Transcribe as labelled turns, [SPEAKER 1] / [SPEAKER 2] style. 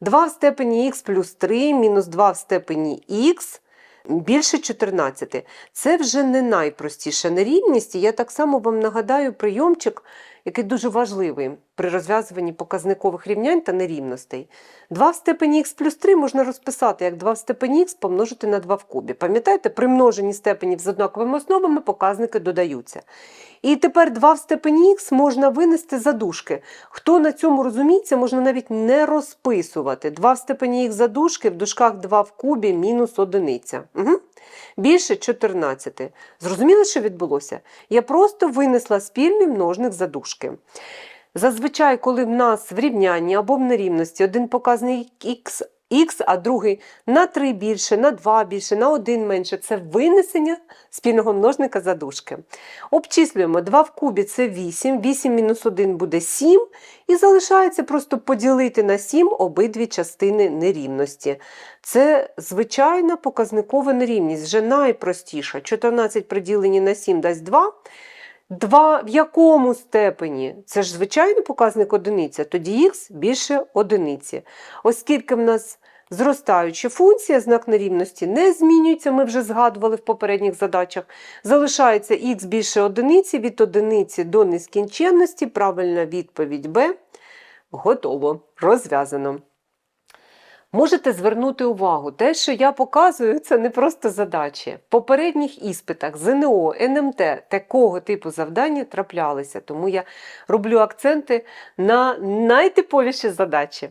[SPEAKER 1] 2 в степені х плюс 3 мінус 2 в степені х більше 14. Це вже не найпростіша нерівність. Я так само вам нагадаю прийомчик, який дуже важливий при розв'язуванні показникових рівнянь та нерівностей. 2 в степені х плюс 3 можна розписати як 2 в степені х помножити на 2 в кубі. Пам'ятаєте, при множенні степенів з однаковими основами показники додаються. І тепер 2 в степені х можна винести за дужки. Хто на цьому розуміється, можна навіть не розписувати. 2 в степені х за дужки, в дужках 2 в кубі мінус одиниця. Угу. Більше 14. Зрозуміли, що відбулося? Я просто винесла спільний множник за дужки. Зазвичай, коли в нас в рівнянні або в нерівності один показник х, х, а другий на 3 більше, на 2 більше, на 1 менше, це винесення спільного множника за дужки. Обчислюємо 2 в кубі це 8, 8 мінус 1 буде 7, і залишається просто поділити на 7 обидві частини нерівності. Це звичайна показникова нерівність, вже найпростіша. 14 приділені на 7 дасть 2. 2 в якому степені? Це ж звичайний показник одиниця, тоді х більше одиниці. Оскільки в нас зростаюча функція, знак нерівності не змінюється, ми вже згадували в попередніх задачах. Залишається х більше одиниці від одиниці до нескінченності. Правильна відповідь Б. Готово, розв'язано. Можете звернути увагу, те, що я показую, це не просто задачі. В попередніх іспитах ЗНО, НМТ такого типу завдання траплялися, тому я роблю акценти на найтиповіші задачі.